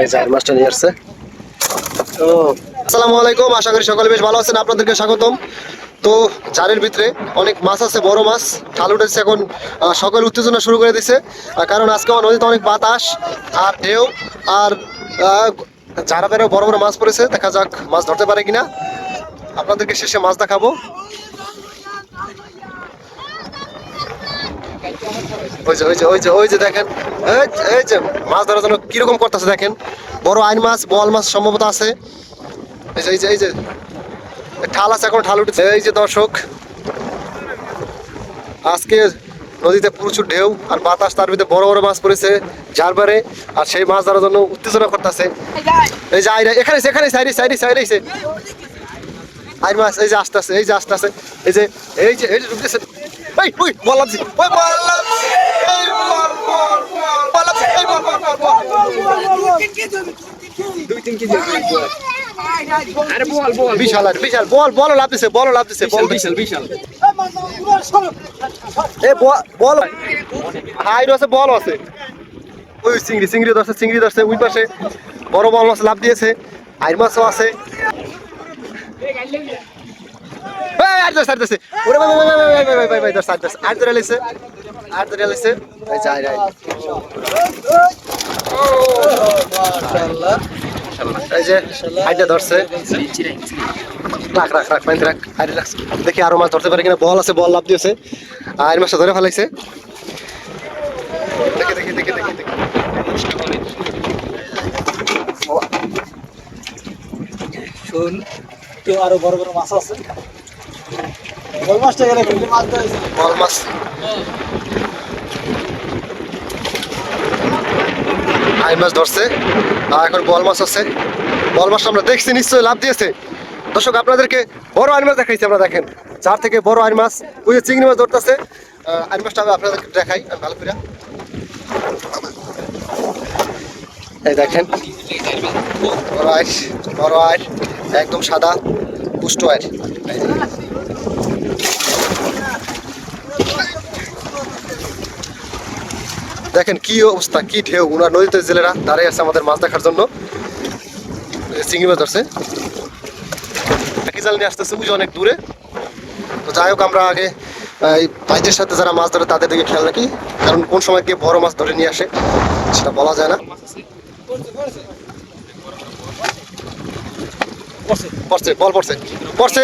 এই ও আসসালামু আলাইকুম, আশা করি সকলে বেশ ভালো আছেন। আপনাদেরকে স্বাগতম। তো জালের ভিতরে অনেক মাছ আছে, বড় মাছ। ঢাল উঠেছে এখন সকল উত্তেজনা শুরু করে দিছে। কারণ আজকে আমার নদীতে অনেক বাতাস আর ঢেউ আর যারা বেরো বড় বড় মাছ পড়েছে। দেখা যাক মাছ ধরতে পারে কিনা। আপনাদেরকে শেষে মাছ দেখাবো। ওই যে ওই যে যে এই যে- মাছ ধরার জন্য কীরকম করতেছে দেখেন। বড় আইন মাছ, বল মাছ সম্ভবত আছে। এই যে এই যে এই যে। ঠাল আছে, এখন ঠাল উঠেছে। এই যে দর্শক, আজকে নদীতে প্রচুর ঢেউ আর বাতাস, তার ভিতরে বড় বড় মাছ পড়েছে জারবারে আর সেই মাছ ধরার জন্য উত্তেজনা করতেছে। এই যে আইরা, এখানে সাইডে সাইডে এসে, আইর মাছ, এই যে আস্তে আস্তে, এই যে, আস্তে আস্তে। এই যে এই যে এই যে ওই বল লাগছে ওই বল আরে বল বিশাল আর বিশাল। বল বল বল বল বিশাল বিশাল এ বল। আছে বল আছে। ওই চিংড়ি চিংড়ি ধরছে চিংড়ি ধরছে ওই পাশে। বড় বল লাভ দিয়েছে। আইর মাছও আছে। আর আর ওরে, ভাই ভাই ভাই ভাই ভাই ভাই আর আর ধরে আর ধরে ভাই যাই যাই। দেখি আরও মাছ ধরতে পারে কিনা। বল আছে, বল, লাভ দিয়েছে। আর মাছটা ধরে ফেলাইছে। দেখে শুন তো আরও বড় বড় মাছ আছে। ওই মাছটা গেলে ভেটকি মাছ আই মাছ ধরছে। আর এখন মাছ বল মাছটা আমরা দেখছি লাভ দিয়েছে। আপনাদেরকে বড় মাছ আমরা দেখেন। থেকে বড় মাছ, ওই চিংড়ি মাছ ধরতেছে। মাছটা আমি দেখাই ভালো দেখেন। বড় বড় একদম সাদা, পুষ্ট আইস। দেখেন কি অবস্থা, কি ঢেউ। ওনার নদীতে জেলেরা দাঁড়িয়ে আছে আমাদের মাছ দেখার জন্য। চিংড়ি মাছ ধরছে। একই জাল নিয়ে আসতেছে, বুঝি অনেক দূরে। তো যাই হোক, আমরা আগে এই ভাইদের সাথে যারা মাছ ধরে তাদের দিকে খেয়াল রাখি। কারণ কোন সময় কে বড় মাছ ধরে নিয়ে আসে, সেটা বলা যায় না। পড়ছে বল পড়ছে পড়ছে।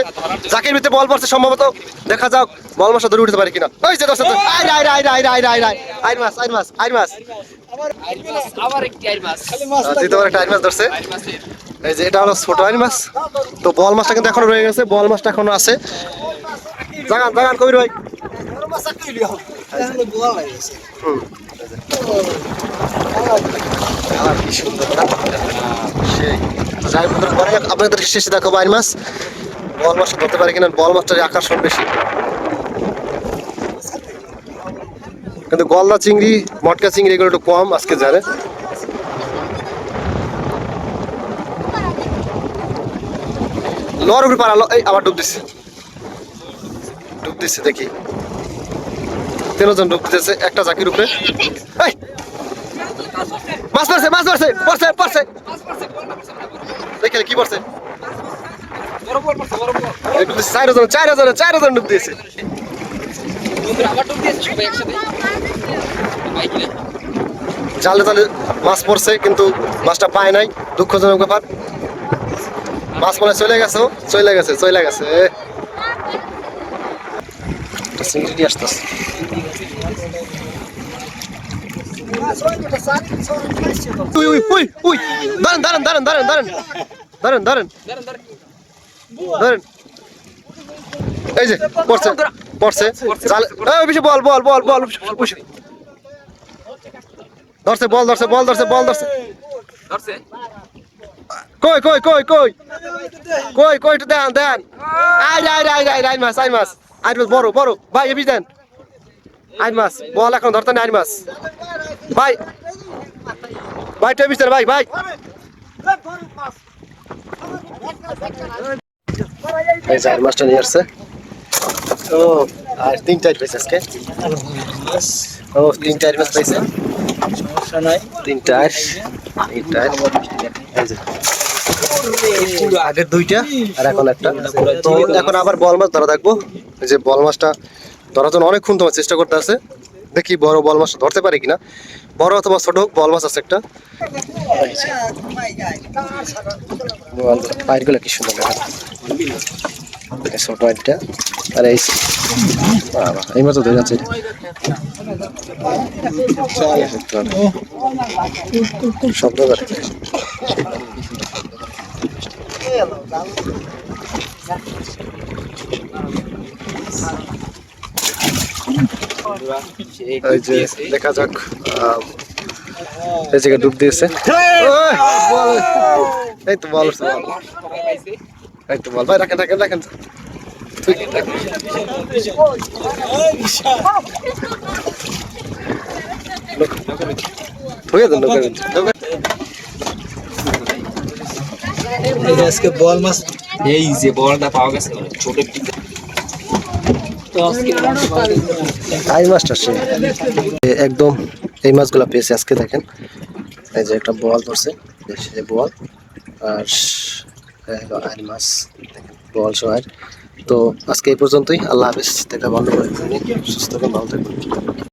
জাকির ভিতরে বল পড়ছে সম্ভবত। দেখা যাক বল মাসা ধরে উঠতে পারে কিনা। ওই যে দশ আইন আইন আইন আইন আইন আইন আইন মাস আইন মাস। আইন মাস। একটা মাস ধরছে। এই যে এটা হলো ছোট আইন মাস। তো বল মাছটা কিন্তু এখনও রয়ে গেছে বল মাছটা এখনও আছে। জাগান জাগান কবির ভাই। হুম। কি সুন্দর যাই বন্ধুরা, পরে আপনাদের শেষে দেখো আইর মাছ বল মাছটা ধরতে পারে কিনা? বল মাছটার আকর্ষণ বেশি। কিন্তু গলদা চিংড়ি মটকা চিংড়ি এগুলো একটু কম আজকে জানে। লর উপরে পারা এই আবার ডুব দিচ্ছে ডুব দিচ্ছে দেখি। তিনজন ডুব দিতেছে একটা জাকির উপরে! মাছ পড়ছে মাছ পড়ছে পড়ছে পড়ছে। দেখেন কি করছে? জালে জালে মাছ পড়ছে কিন্তু মাছটা পায় নাই। দুঃখজনক ব্যাপার। মাছ মনে চলে গেছে চলে গেছে চলে গেছে। আসতে উই উই উই উই দাঁড়ান দাঁড়ান দাঁড়ান দাঁড়ান দাঁড়ান দাঁড়ান দাঁড়ান দাঁড়ান এই যে পড়ছে পড়ছে বেশি বল বল বল বল। ধরছে বল ধরছে বল ধরছে বল ধরছে কই কই কই কই কই কই দেন দেন আই আই আই আই আই মাছ আই মাছ আই মাছ বড় বড় ভাই এবি দেন আই মাছ বল এখন, ধরতে না আই মাছ ভাই ভাই টেবিস ভাই ভাই। নিয়ে ও পেয়েছে ও এই আগের দুইটা, আর এখন একটা। তো এখন আবার বল মাছ ধরা থাকব যে বল মাছটা ধরার জন্য অনেকক্ষণ তোমার চেষ্টা করতে আছে। দেখি বড় বল মাছটা ধরতে পারি কিনা। বড় অথবা ছোট বল মাছ আছে একটা। পায়েরগুলো কি সুন্দর ছোট এই মাছ এই যে দেখা যাক এই জায়গায় ডুব দিয়েছে। বল। এই তো বল। এই তো বল। ভাই রাখেন রাখেন রাখেন। আজকে বল মাছ। এই যে বলটা পাওয়া গেছে ছোট একটি দশ কিলো মাংস পাওয়া গেছে। আই মাছটা সে। একদম এই মাছগুলো পেয়েছে আজকে দেখেন। এই যে একটা বল ধরছে বল আর আই মাছ বল সহ তো আজকে এই পর্যন্তই, আল্লাহ হাফিজ। দেখা বন্ধ করে সুস্থ ভালো থাকুন।